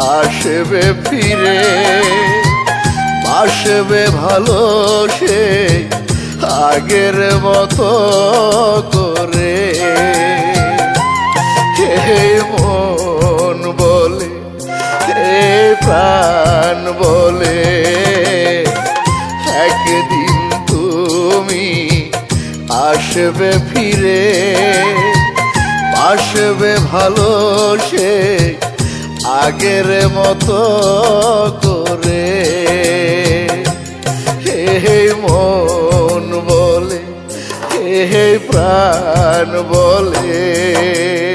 আসবে ফিরে, আসবে ভালো সে আগের মতো করে। মন বলে, হে প্রাণ বলে, একদিন তুমি আসবে ফিরে, আসবে ভালো সে আগের মতো করে। হে মন বলে হে প্রাণ বলে।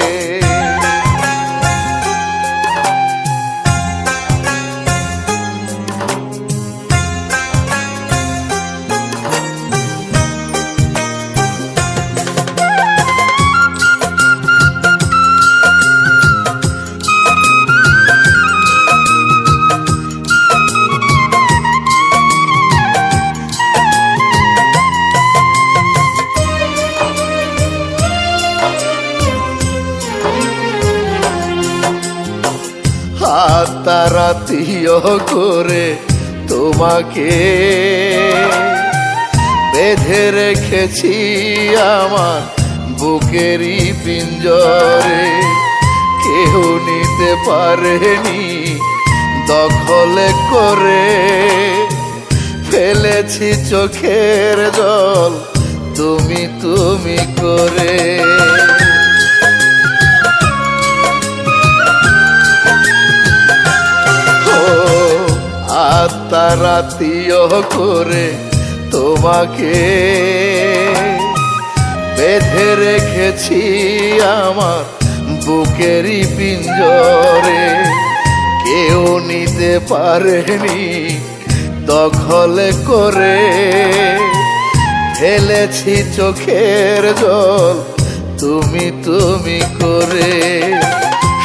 হাতারাতিও করে তোমাকে বেঁধে রেখেছি আমার বুকেরই পিঞ্জরে। কেউ নিতে পারেনি দখল করে। ফেলেছি চোখের জল তুমি তুমি করে। আত্মারাতিও করে তোমাকে বেঁধে রেখেছি আমার বুকেরই পিঞ্জরে। কেউ নিতে পারেনি দখল করে। ফেলেছি চোখের জল তুমি তুমি করে।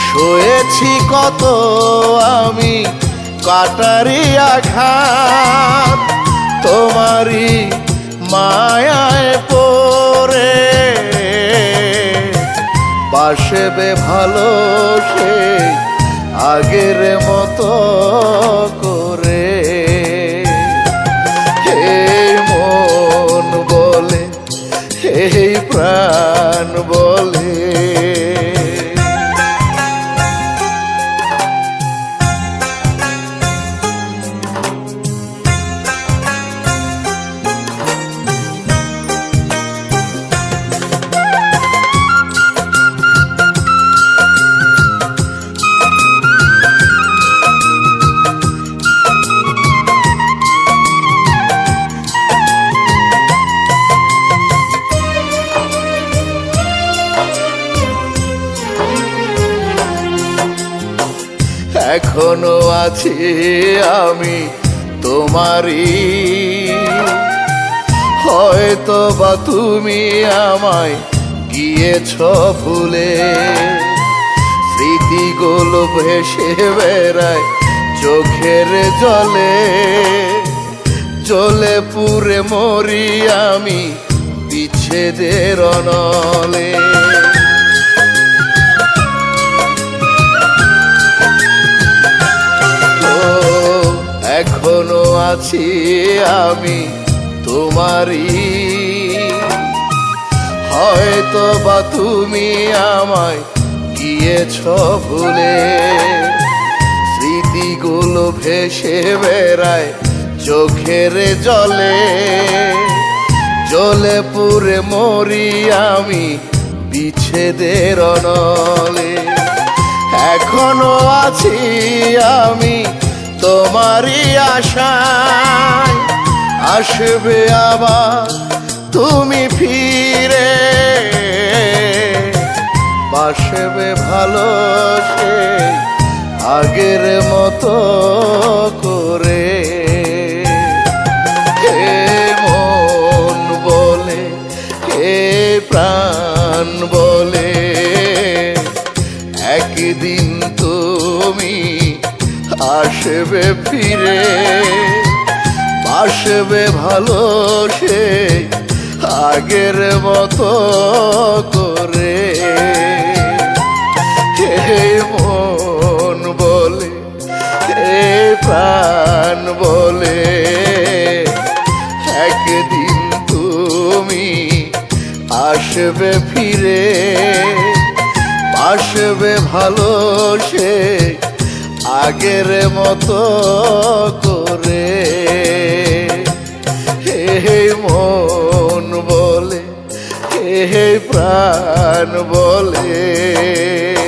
শুয়েছি কত আমি কাটারি ঘাত তোমারি মায়ায় পরে পাশে বে ভালো সে আগের মতো করে। এখনও আছি আমি তোমারই। হয়তো বা তুমি আমায় গিয়েছ ভুলে। স্মৃতিগুলো ভেসে বেড়ায় চোখের জলে। চলে পুরে মরি আমি বিচ্ছেদের অনলে। আছি আমি তোমারই। হয়তো বা তুমি আমায় গিয়েছ ভুলে। স্মৃতিগুলো ভেসে বেড়ায় চোখের জলে। জলে পুরে মরি আমি বিচ্ছেদের অনলে। এখনও আছি আমি তোমারই আশায় আসবে আবার তুমি ফিরে। বাসবে ভালো সে আগের মতো। আসবে ফিরে, আসবে ভালো সে আগের মতো করে। মন বলে, হে প্রাণ বলে, একদিন তুমি আসবে ফিরে, আসবে ভালো সে আগের মতো করে। হে মন বলে হে প্রাণ বলে।